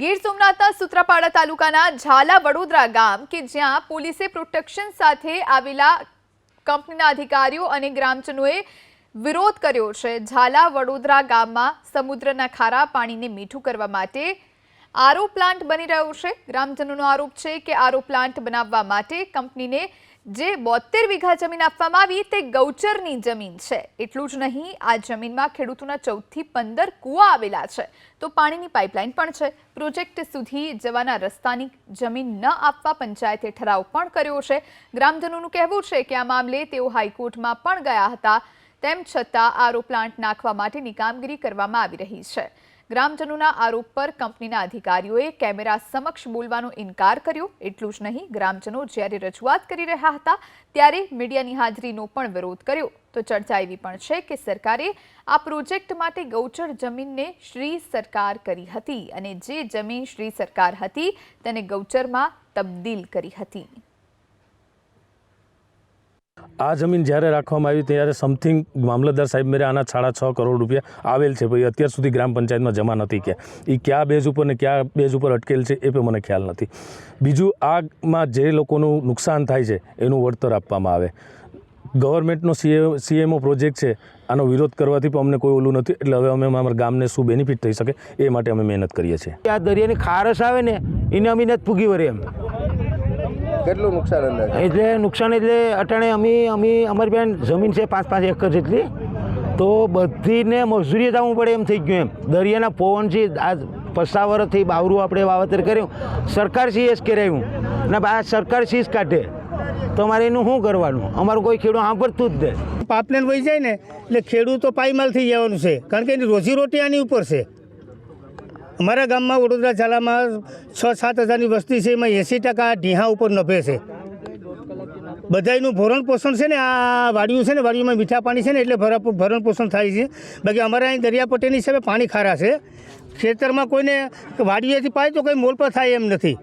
ગીર સોમનાથના સૂત્રાપાડા તાલુકાના ઝાલા વડોદરા ગામ કે જ્યાં પોલીસે પ્રોટેક્શન સાથે આવેલા કંપનીના અધિકારીઓ અને ગ્રામજનોએ વિરોધ કર્યો છે. ઝાલા વડોદરા ગામમાં સમુદ્રના ખારા પાણીને મીઠું કરવા માટે આરો પ્લાન્ટ બની રહ્યો છે. ગ્રામજનોનો આરોપ છે કે આરો પ્લાન્ટ બનાવવા માટે કંપનીને જે બોતેર વીઘા જમીન આપવામાં આવી તે ગૌચરની જમીન છે. એટલું જ નહીં, આ જમીનમાં ખેડૂતોના ચૌદથી પંદર કૂવા આવેલા છે. તો પાણીની પાઇપલાઇન પણ છે. પ્રોજેક્ટ સુધી જવાના રસ્તાની જમીન ન આપવા પંચાયતે ઠરાવ પણ કર્યો છે. ગ્રામજનોનું કહેવું છે કે આ મામલે તેઓ હાઈકોર્ટમાં પણ ગયા હતા. તેમ છતાં આરો પ્લાન્ટ નાખવા માટેની કામગીરી કરવામાં આવી રહી છે. ગ્રામજનોના આરોપ પર કંપનીના અધિકારીઓએ કેમેરા સમક્ષ બોલવાનો ઇનકાર કર્યો. એટલું જ નહીં, ગ્રામજનો જ્યારે રજૂઆત કરી રહ્યા હતા ત્યારે મીડિયાની હાજરીનો પણ વિરોધ કર્યો. તો ચર્ચા એવી પણ છે કે સરકારે આ પ્રોજેક્ટ માટે ગૌચર જમીનને શ્રી સરકાર કરી હતી અને જે જમીન શ્રી સરકાર હતી તેને ગૌચરમાં તબદીલ કરી હતી. આ જમીન જ્યારે રાખવામાં આવી ત્યારે સમથિંગ મામલતદાર સાહેબ મેરે આના સાડા છ કરોડ રૂપિયા આવેલ છે. ભાઈ, અત્યાર સુધી ગ્રામ પંચાયતમાં જમા નથી કે એ કયા બેઝ ઉપર ને કયા બેઝ ઉપર અટકેલ છે એ પણ મને ખ્યાલ નથી. બીજું, આગમાં જે લોકોનું નુકસાન થાય છે એનું વળતર આપવામાં આવે. ગવર્મેન્ટનો સીએ સીએમઓ પ્રોજેક્ટ છે, આનો વિરોધ કરવાથી પણ અમને કોઈ ઓલું નથી. એટલે હવે અમે અમારા ગામને શું બેનિફિટ થઈ શકે એ માટે અમે મહેનત કરીએ છીએ. આ દરિયાની ખારસ આવે ને, એને અમે નથી ફૂગી વળે એમ. કેટલું નુકસાન અંદાજે? એટલે નુકસાન એટલે અટાણે અમે અમે અમારી બેન જમીન છે પાંચ પાંચ એકર જેટલી. તો બધીને મજૂરીએ જવું પડે એમ થઈ ગયું એમ. દરિયાના પવનથી આ પસાવરથી બાવરું આપણે વાવેતર કર્યું. સરકાર સી જ કરાવ્યું ને આ સરકાર સી જ કાઢે. તો અમારે એનું શું કરવાનું? અમારું કોઈ ખેડૂત સાંભળતું જ દે પાપલેન વહી જાય ને એટલે ખેડૂતો પાયમાલ થઈ જવાનું છે. કારણ કે એની રોજીરોટી આની ઉપર છે. અમારા ગામમાં વડોદરા જિલ્લામાં છ સાત હજારની વસ્તી છે, એમાં એંસી ટકા ઢીહા ઉપર નભે છે. બધાયનું ભરણ પોષણ છે ને, આ વાડીયું છે ને, વાડીઓમાં મીઠા પાણી છે ને, એટલે ભરા ભરણ પોષણ થાય છે. બાકી અમારા અહીં દરિયા હિસાબે પાણી ખારા છે. ખેતરમાં કોઈને વાડીએથી પાય તો કંઈ મોલ પર થાય એમ નથી.